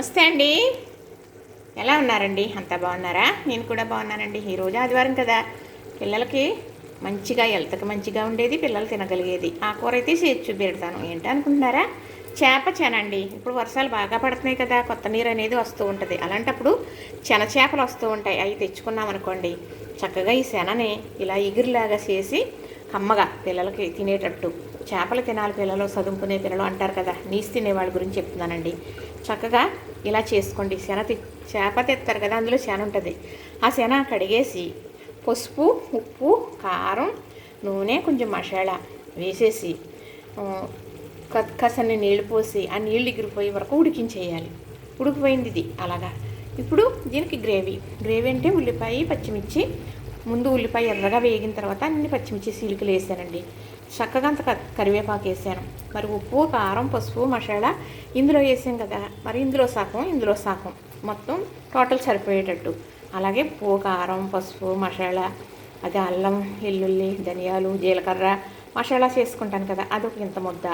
నమస్తే అండి. ఎలా ఉన్నారండి? అంతా బాగున్నారా? నేను కూడా బాగున్నానండి. ఈరోజు ఆదివారం కదా. పిల్లలకి మంచిగా హెల్త్కి మంచిగా ఉండేది పిల్లలు తినగలిగేది. ఆ కూర అయితే చేసి చూపెడతాను. ఏంటనుకుంటున్నారా చేప చెనండి. ఇప్పుడు వర్షాలు బాగా పడుతున్నాయి కదా. కొత్త నీరు అనేది వస్తూ ఉంటుంది. అలాంటప్పుడు చెన చేపలు వస్తూ ఉంటాయి. అవి తెచ్చుకున్నాం అనుకోండి. చక్కగా ఈ శనని ఇలా ఎగిరిలాగా చేసి కమ్మగా పిల్లలకి తినేటట్టు. చేపలు తినాలి పిల్లలు చదువుకునే పిల్లలు అంటారు కదా. నీసు తినే వాళ్ళ గురించి చెప్తున్నానండి. చక్కగా ఇలా చేసుకోండి. శన తి చేప తెస్తారు కదా అందులో శన ఉంటుంది. ఆ శన కడిగేసి పసుపు ఉప్పు కారం నూనె కొంచెం మసాలా వేసేసి ఆ, కసన్ని నీళ్ళు పోసి ఆ నీళ్ళు ఎగిరిపోయే వరకు ఉడికించేయాలి. ఉడికిపోయింది ఇది అలాగా. ఇప్పుడు దీనికి గ్రేవీ. గ్రేవీ అంటే ఉల్లిపాయ పచ్చిమిర్చి. ముందు ఉల్లిపాయ ఎర్రగా వేగిన తర్వాత అన్ని పచ్చిమిర్చి సీలికలు వేసానండి. చక్కగా అంత క- కరివేపాకు వేసాను. మరి ఉప్పు కారం పసుపు మసాలా ఇందులో వేసాం కదా. మరి ఇందులో సగం ఇందులో సగం. మొత్తం టోటల్ సరిపోయేటట్టు. అలాగే ఉప్పు కారం పసుపు మసాలా అది అల్లం వెల్లుల్లి ధనియాలు జీలకర్ర మసాలా చేసుకుంటాను కదా. అదొక ఇంత ముద్ద.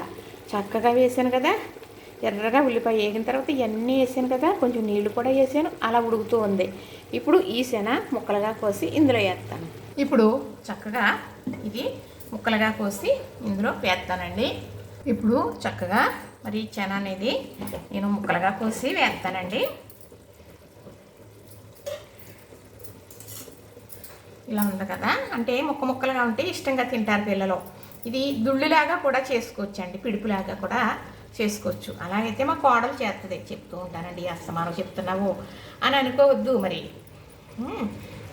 చక్కగా వేసాను కదా. ఎర్రగా ఉల్లిపాయ వేగిన తర్వాత ఇవన్నీ వేసాను కదా. కొంచెం నీళ్ళు కూడా వేసాను. అలా ఉడుకుతూ ఉంది. ఇప్పుడు ఈ శన ముక్కలుగా కోసి ఇందులో వేస్తాను. ఇప్పుడు చక్కగా ఇది ముక్కలుగా కోసి ఇందులో వేస్తానండి. ఇప్పుడు చక్కగా మరి చెన అనేది నేను ముక్కలుగా కోసి వేస్తానండి. ఇలా ఉంది కదా. అంటే ముక్క ముక్కలుగా ఉంటే ఇష్టంగా తింటారు పిల్లలు. ఇది దుళ్ళులాగా కూడా చేసుకోవచ్చు అండి పిడుపులాగా కూడా చేసుకోవచ్చు. అలాగైతే మా కోడలు చేస్తుంది చెప్తూ ఉంటానండి అస్తమానం చెప్తున్నావు అని అనుకోవద్దు మరి.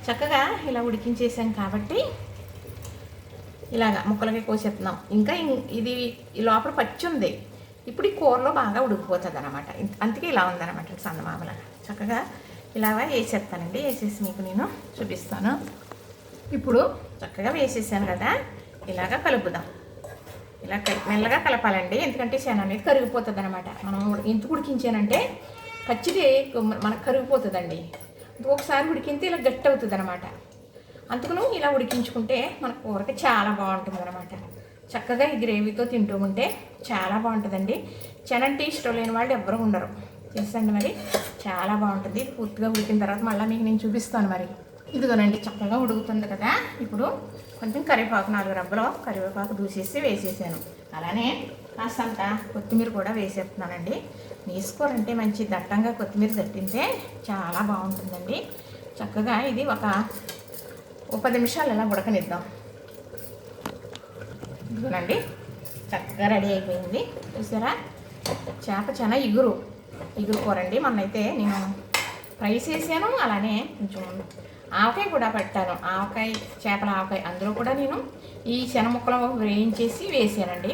చక్కగా ఇలా ఉడికించేసాం కాబట్టి ఇలాగా ముక్కలకి కోసేస్తున్నాం. ఇంకా ఇం- ఇది ఈ లోపల పచ్చి ఉంది. ఇప్పుడు ఈ కూరలో బాగా ఉడికిపోతుంది అనమాట అందుకే ఇలా ఉందన్నమాట సన్నమామలాగా చక్కగా ఇలాగా వేసేస్తానండి. వేసేసి మీకు నేను చూపిస్తాను. ఇప్పుడు చక్కగా వేసేసాను కదా. ఇలాగా కలుపుదాం. ఇలా మెల్లగా కలపాలండి. ఎందుకంటే శనం అనేది కరిగిపోతుంది అనమాట మనం ఎంత ఉడికించానంటే పచ్చిది మనకు కరిగిపోతుందండి. ఒకసారి ఉడికింతే ఇలా గట్టి అవుతుంది అనమాట అందుకను ఇలా ఉడికించుకుంటే మన కూరకి చాలా బాగుంటుంది అనమాట చక్కగా ఈ గ్రేవీతో తింటూ ఉంటే చాలా బాగుంటుందండి. చెనంటే ఇష్టం లేని వాళ్ళు ఎవ్వరూ ఉండరు. తెలుసండి మరి. చాలా బాగుంటుంది. పూర్తిగా ఉడికిన తర్వాత మళ్ళీ మీకు నేను చూపిస్తాను మరి. ఇదిగోనండి చక్కగా ఉడుకుతుంది కదా. ఇప్పుడు కొంచెం కరివేపాకు నాలుగు రబ్బలో కరివేపాకు దూసేసి వేసేసాను. అలానే కాస్తంత కొత్తిమీర కూడా వేసేస్తున్నానండి. వేసుకోరంటే మంచి దట్టంగా కొత్తిమీర తట్టింటే చాలా బాగుంటుందండి. చక్కగా ఇది ఒక ఒక పది నిమిషాలు ఇలా ఉడకనిద్దాం. ఇదిగోనండి చక్కగా రెడీ అయిపోయింది. చూసారా? చేప చాలా ఇగురు ఇగురు మొన్నైతే నేను ఫ్రై చేశాను అలానే కొంచెం ఆవకాయ కూడా పెట్టాను. ఆవకాయ చేపల ఆవకాయ అందులో కూడా నేను ఈ శన ముక్కలు వేయించేసి వేసానండి.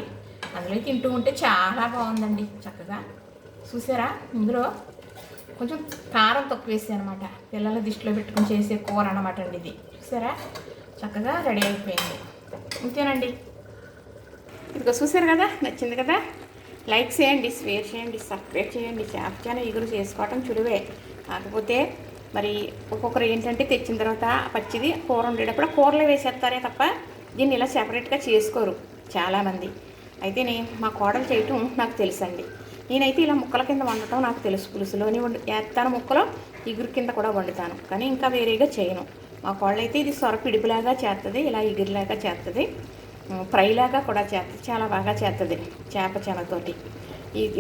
అందులో తింటూ ఉంటే చాలా బాగుందండి చక్కగా. చూసారా? ఇందులో కొంచెం కారం తక్కువ వేసి అనమాట. పిల్లల దిష్టిలో పెట్టుకుని చేసే కూర అనమాట అండి ఇది. చూసారా? చక్కగా రెడీ అయిపోయింది. ఇంతేనండి. ఇదిగో చూసారు కదా? నచ్చింది కదా? లైక్ చేయండి షేర్ చేయండి సబ్స్క్రైబ్ చేయండి చేప చాలా ఎగురు చేసుకోవటం చురువే. కాకపోతే మరి ఒక్కొక్కరు ఏంటంటే తెచ్చిన తర్వాత పచ్చిది కూర ఉండేటప్పుడు కూరలో వేసేస్తారే తప్ప దీన్ని ఇలా సెపరేట్గా చేసుకోరు చాలామంది. అయితే నేను మా కోడలు చేయటం నాకు తెలుసండి. నేనైతే ఇలా ముక్కల కింద వండటం నాకు తెలుసు పులుసులోని వండు వేస్తాను ముక్కలో ఇగురు కింద కూడా వండుతాను. కానీ ఇంకా వేరేగా చేయను. మా కోళ్ళు అయితే ఇది సొర పిడుపులాగా చేస్తుంది ఇలా ఇగురులాగా చేస్తుంది ఫ్రైలాగా కూడా చేస్తుంది చాలా బాగా చేస్తుంది చేప చెనతోటి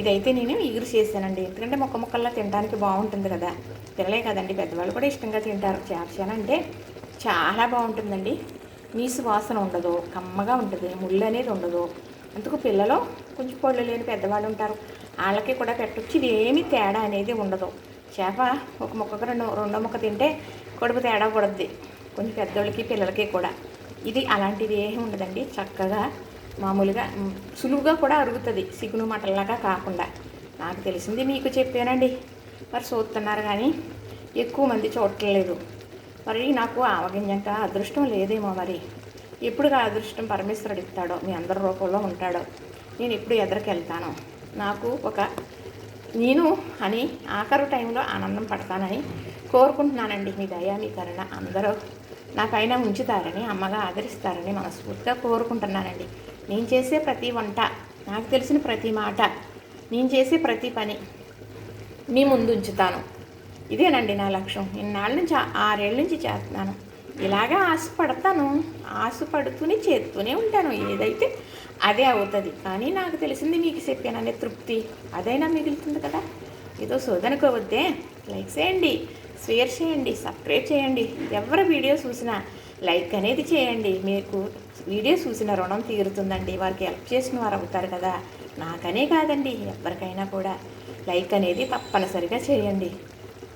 ఇదైతే నేను ఇగురు చేశానండి. ఎందుకంటే మొక్క ముక్కల్లో తినడానికి బాగుంటుంది కదా. పిల్లలే కదండి పెద్దవాళ్ళు కూడా ఇష్టంగా తింటారు. చేపచేన అంటే చాలా బాగుంటుందండి. నీసు వాసన ఉండదు కమ్మగా ఉంటుంది ముళ్ళు అనేది ఉండదు. అందుకు పిల్లలు కొంచెం పళ్ళు లేని పెద్దవాళ్ళు ఉంటారు. వాళ్ళకి కూడా పెట్టచ్చు. ఇది ఏమీ తేడా అనేది ఉండదు. చేప ఒక ముక్కకు రెండు రెండో ముక్క తింటే కడుపు తేడా పడుద్ది. కొంచెం పెద్దోళ్ళకి పిల్లలకి కూడా. ఇది అలాంటిది ఏమి ఉండదండి. చక్కగా మామూలుగా సులువుగా కూడా అరుగుతుంది. సిగును మటల్లాగా కాకుండా. నాకు తెలిసింది మీకు చెప్పానండి. మరి చూస్తున్నారు కానీ ఎక్కువ మంది చూడట్లేదు. మరి నాకు ఆవగింజంత అదృష్టం లేదేమో మరి. ఎప్పుడు ఆ అదృష్టం పరమేశ్వరుడు ఇస్తాడో మీ అందరి రూపంలో ఉంటాడో. నేను ఎప్పుడు ఎదురుకెళ్తాను. నాకు ఒక నేను అని ఆఖరు టైంలో ఆనందం పడతానని కోరుకుంటున్నానండి. మీ దయ మీ కరుణ అందరూ పైన ఉంచుతారని అమ్మగా ఆదరిస్తారని మనస్ఫూర్తిగా కోరుకుంటున్నానండి. నేను చేసే ప్రతి వంట నాకు తెలిసిన ప్రతి మాట నేను చేసే ప్రతి పని మీ ముందు ఉంచుతాను. ఇదేనండి నా లక్ష్యం. ఇన్నాళ్ళ నుంచి ఆరేళ్ళ నుంచి చేస్తున్నాను. ఇలాగే ఆశపడతాను. ఆశపడుతూనే చేస్తూనే ఉంటాను. ఏదైతే అదే అవుతుంది. కానీ నాకు తెలిసింది మీకు చెప్పాననే తృప్తి. అదైనా మిగులుతుంది కదా. ఏదో శోధనకోవద్దే లైక్ చేయండి. షేర్ చేయండి. సబ్స్క్రైబ్ చేయండి. ఎవరి వీడియో చూసినా లైక్ అనేది చేయండి. మీకు వీడియో చూసిన రుణం తీరుతుందండి. వారికి హెల్ప్ చేసిన వారు అవుతారు కదా. నాకనే కాదండి. ఎవరికైనా కూడా లైక్ అనేది తప్పనిసరిగా చేయండి.